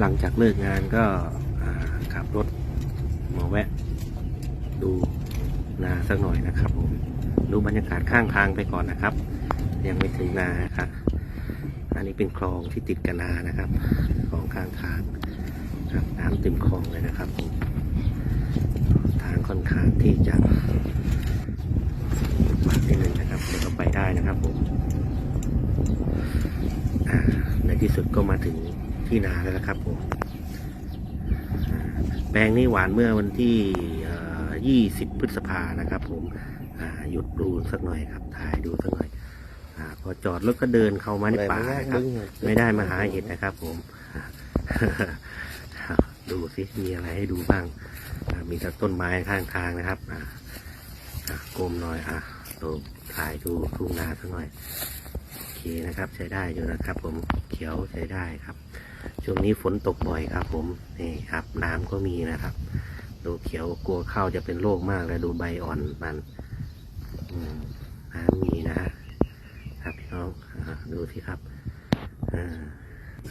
หลังจากเลิกงานก็ขับรถมาแวะ ดูนาสักหน่อยนะครับผมดูบรรยากาศข้างทางไปก่อนนะครับ ยังไม่ถึงนาครับอันนี้เป็นคลองที่ติดกับนานะครับคลองข้างทางครับน้ำเต็มคลองเลยนะครับผมทางค่อนข้างที่จะมากนิดนึงนะครับเดี๋ยวก็ไปได้นะครับผมในที่สุดก็มาถึง ที่นาแล้วนะครับผมอ่าแปลงนี้หวานเมื่อวันที่เอ่อ20 พฤษภานะครับ ผมอ่าหยุดดูสักหน่อยครับถ่ายดูสักหน่อยอาพอจอดรถก็เดินเข้ามาในป่าครับ ไม่ได้มาหาเห็ดนะครับ ผมดูสิมีอะไรให้ดูบ้างอ่ามีแต่ต้นไม้ข้างทางนะครับอ่าอะกลมหน่อยอะดูถ่ายดูทุ่งนาสักหน่อย โอเคนะครับ ใช้ได้อยู่นะครับ ผมเขียวใช้ได้ครับ ช่วงนี้ฝนตกบ่อยครับ ผมนี่ครับน้ำก็มีนะครับดูเขียวกลัวข้าวจะเป็นโรคมากเลยดูใบอ่อนมันน้ำมีนะครับพี่น้องอาดูสิครับ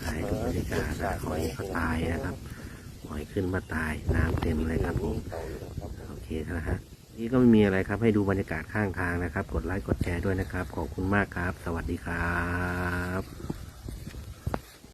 อ่ายดูบรรยากาศหอยเขาตายนะครับหอยขึ้นมาตายน้ำเต็มเลยครับผมโอเคนะฮะนี่ก็ไม่มีอะไรครับ ให้ดูบรรยากาศข้างทางนะครับ กดไลค์กดแชร์ด้วยนะครับ ขอบคุณมากครับ สวัสดีครับ